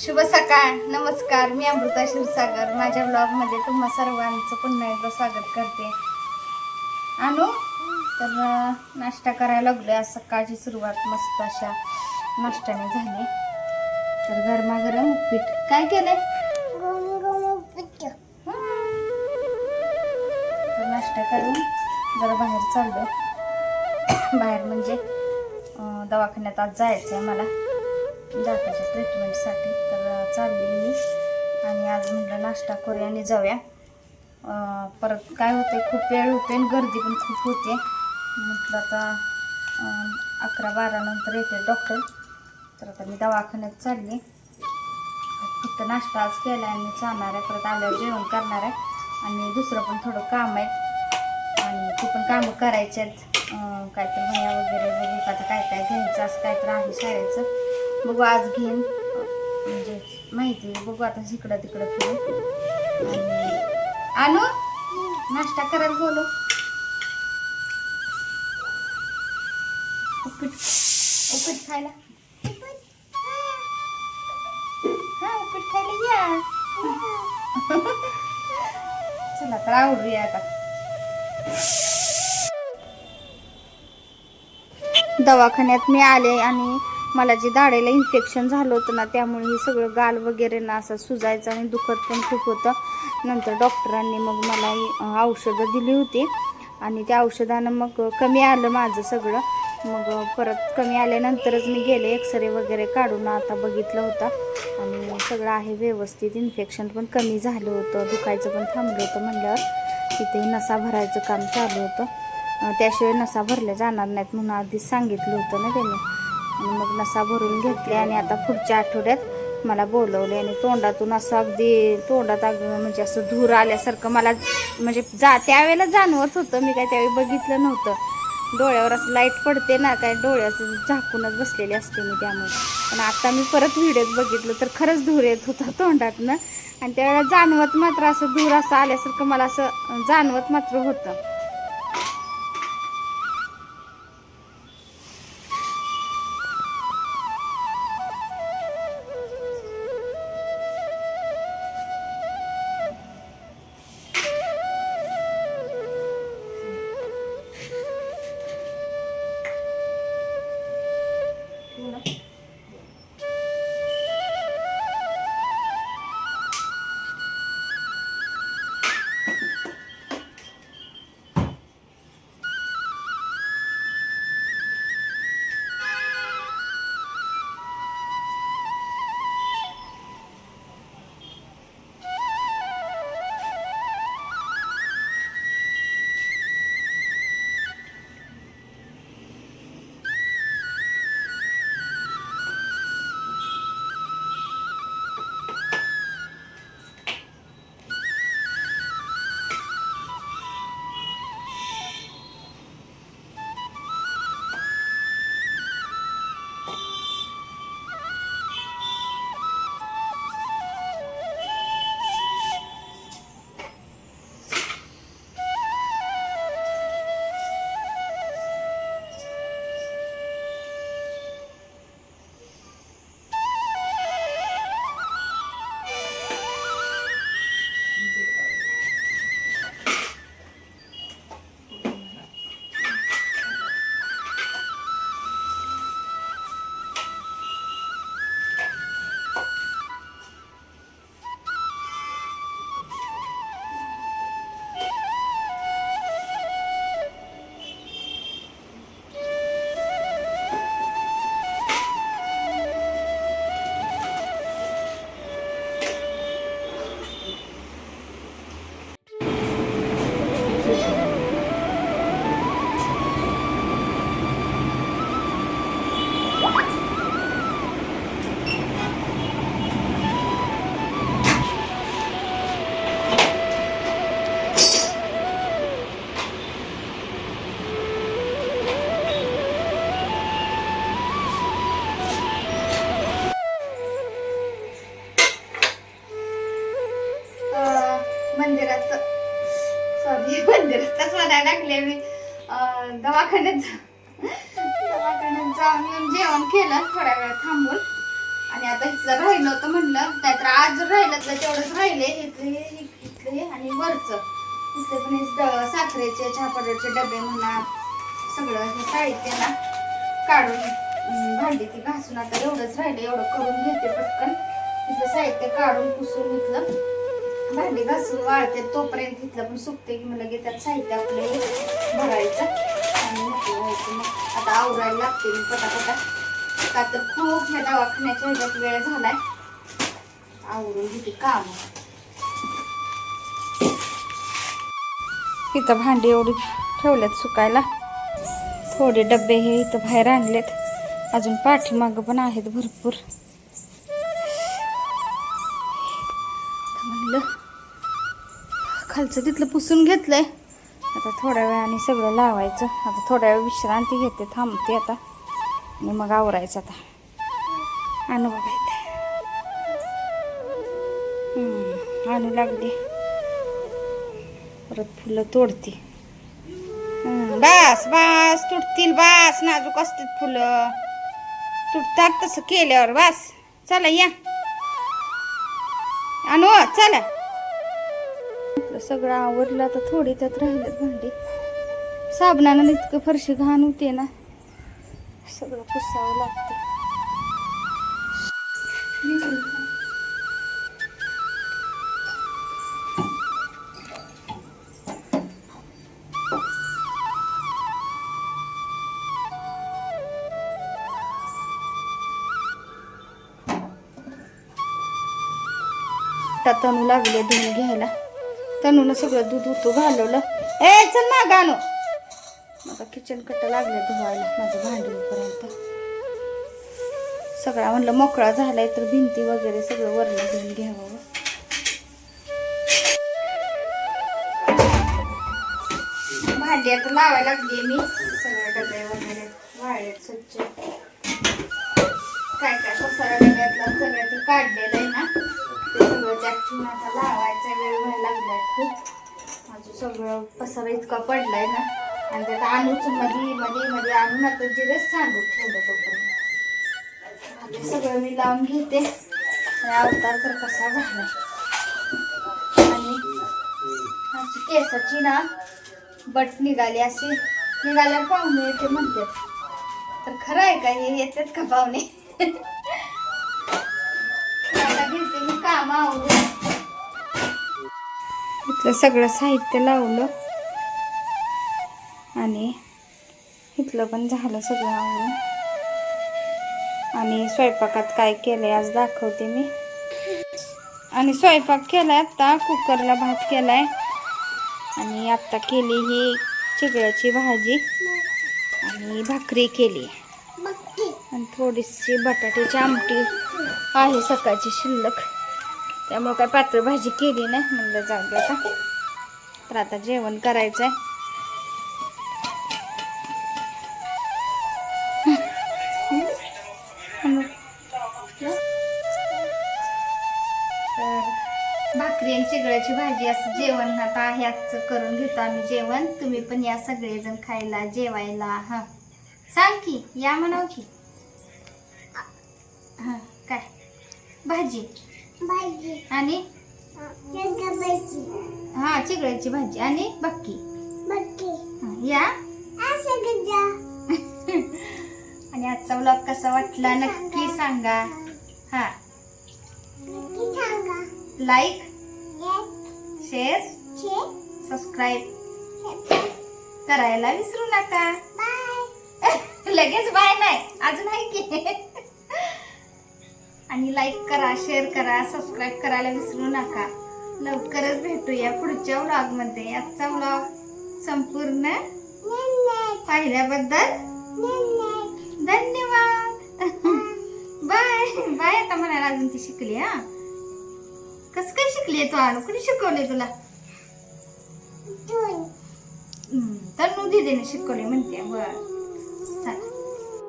शुभ सकाळ. नमस्कार मी अमृता क्षीरसागर. माझ्या ब्लॉगमध्ये तुम्हा सर्वांचं पुन्हा एकदा स्वागत करते. आणू तर नाश्ता करायला लागलो आज सकाळची सुरुवात मस्त अशा नाश्त्याने झाली. तर गरमागरम उपीट. काय केलंय? तर नाश्ता करून जरा बाहेर चाललोय. बाहेर म्हणजे दवाखान्यात आज जायचं आहे मला दाताच्या ट्रीटमेंटसाठी तर चालली मी. आणि आज म्हटलं नाश्ता करूया आणि जाऊया. परत काय होते खूप वेळ होते आणि गर्दी पण खूप होते म्हटलं आता अकरा बारा नंतर येते डॉक्टर तर आता मी दवाखान्यात चालली. फक्त नाश्ता आज केला आहे मी जाणार आहे. परत आल्यावर जेवण करणार आहे. आणि दुसरं पण थोडं काम आहे. आणि ती पण कामं करायची आहेत काहीतरी वह्या वगैरे. बघू आता काय काय घ्यायचं असं काय तर आहे शाळेचं. बघू आज घेईन. म्हणजे माहिती आहे. बघू आता इकडं तिकडं फिरून आणि आणू नाश्ता करायला बोलू उपीट उपीट खायला. हा उपीट खायला या. चला तर आवडूया आता. दवाखान्यात मी आले आणि मला जे दाढेला इन्फेक्शन झालं होतं ना त्यामुळे हे सगळं गाल वगैरे ना असं सुजायचं आणि दुखत पण खूप होतं. नंतर डॉक्टरांनी मग मला औषधं दिली होती. आणि त्या औषधानं मग कमी आलं माझं सगळं. मग परत कमी आल्यानंतरच मी गेले एक्सरे वगैरे काढून आता बघितलं होतं. आणि सगळं आहे व्यवस्थित. इन्फेक्शन पण कमी झालं होतं. दुखायचं पण थांबलं होतं म्हणल्यावर. तिथे नसा भरायचं काम चालू होतं. त्याशिवाय नसा भरल्या जाणार नाहीत म्हणून आधीच सांगितलं होतं ना त्यांनी. आणि मग नसा भरून घेतले आणि आता पुढच्या आठवड्यात मला बोलवले आणि तोंडातून असं अगदी तोंडात अगदी म्हणजे असं धूर आल्यासारखं मला म्हणजे जा त्यावेळेला जाणवत होतं. मी काय त्यावेळी बघितलं नव्हतं. डोळ्यावर असं लाइट पडते ना काय डोळ्याचं झाकूनच बसलेले असते मी त्यामुळे. पण आता मी परत व्हिडिओत बघितलं तर खरंच धूर येत होता तोंडातनं. आणि त्यावेळेला जाणवत मात्र असं धूर असं आल्यासारखं मला असं जाणवत मात्र होतं. सॉरी मंदिरातच म्हणायला लागले मी. दवाखान्यात जा- दवाखान्यात जाऊन येऊन जेवण केलं थोड्या वेळ थांबून. आणि आता इथलं राहिलं होतं म्हणलं नाहीतर आज जर राहिलं तर तेवढंच राहिले. इथले इथले आणि वरचं. इथले पण ड- साखरेचे चहापडाचे डबे म्हणा सगळं हे साहित्य ना काढून भांडी ती घासून आता एवढंच राहिलं. एवढं करून घेते पटकन. इथलं साहित्य काढून पुसून घेतलं भांडी घासून वाळते तोपर्यंत इथलं पण सुकते की मला की त्यात साहित्य आपले भरायचं आणि मोकळं व्हायचं. मग आता आवरायला लागते मी पटापटा. का तर खूप ह्या दवाखान्याच्या ह्याच्यात वेळ झालाय. आवरून घेते काम. इथं भांडी एवढी ठेवल्यात सुकायला. थोडे डबे हे इथं बाहेर आणलेत. अजून पाठीमागं पण आहेत भरपूर. म्हणलं खालचं तिथलं पुसून घेतलंय. आता थोड्या वेळाने सगळं लावायचं. आता थोड्या वेळ विश्रांती घेते थांबते आता. आणि मग आवरायचं आता. आणू बघा इथे. आणू लागली. परत फुलं तोडते. बास बास तुटतील बास नाजूक असतील फुलं. तुटतात तसं केल्यावर बास. चला या. आणू चला. सगळं आवडलं आता थोडी त्यात राहिलं भांडी. साबणानं इतकं फरशी घाण होते ना. सगळं पुसावं लागतं. आता तनू लागले धुवून घ्यायला. तनून सगळं दूध उतू घालवलं. ए चल ना गाणं. माझा किचन कट्ट लागले धुवायला माझं भांडीपर्यंत सगळा म्हणलं मोकळा झालाय तर भिंती वगैरे सगळं वरण धुवून घ्यावं. भांडी आता लावायला लागली मी. सगळ्या डबे वगैरे स्वच्छ. काय काय पसारा डब्यातला सगळं ते काढलेलं आहे ना. ते आता लावायचा वेळ व्हायला लागलाय खूप. माझं सगळं पसारा इतका पडलाय ना. आणि त्यात आणूच मध्ये मध्ये मध्ये आणून आता जिरेच सांडून ठेवलं तोपर्यंत. सगळं मी लावून घेते. अवतार तर कसा झाला. आणि माझी केसाची ना बट निघाली अशी. निघाल्यावर पाहुणे येते म्हणतात तर खरं आहे का हे येतात का पाहुणे? आता घेते मी काम आवडून इथलं सगळं साहित्य लावलं. आणि इथलं पण झालं सगळं आवडून आणि स्वयंपाकात काय केलंय आज दाखवते मी. आणि स्वयंपाक केलाय आत्ता कुकरला भात केलाय. आणि आत्ता केली ही चिगळ्याची भाजी. आणि भाकरी केली. आणि थोडीशी बटाट्याची आमटी आहे सकाळची शिल्लक. त्यामुळं काय पातळ भाजी केली नाही म्हणलं जाऊ दे आता. तर आता जेवण करायचं आहे भाकरी आणि चिगळ्याची भाजी असं जेवण आता ह्याच करून घेतो आम्ही जेवण. तुम्ही पण या सगळेजण खायला जेवायला. हा. सांग की या म्हणाव की. हा काय? भाजी. आणि? हा चिगळ्याची भाजी. आणि बाकी बक्की. हा, या. आणि आजचा ब्लॉग कसा वाटला नक्की सांगा. हा. लाईक शेअर सबस्क्राईब करायला विसरू नका. बाय लगेच बाय नाही. अजून आहे की? आणि लाईक करा शेअर करा सबस्क्राईब करायला विसरू नका. लवकरच भेटूया पुढच्या व्लॉगमध्ये. आजचा व्लॉग संपूर्ण पाहिल्याबद्दल धन्यवाद. बाय बाय आता म्हणायला अजून ती शिकली हा. कस काय शिकली तू आणू कुणी शिकवले तुला? तन्नू दिदीने शिकवले म्हणते बर.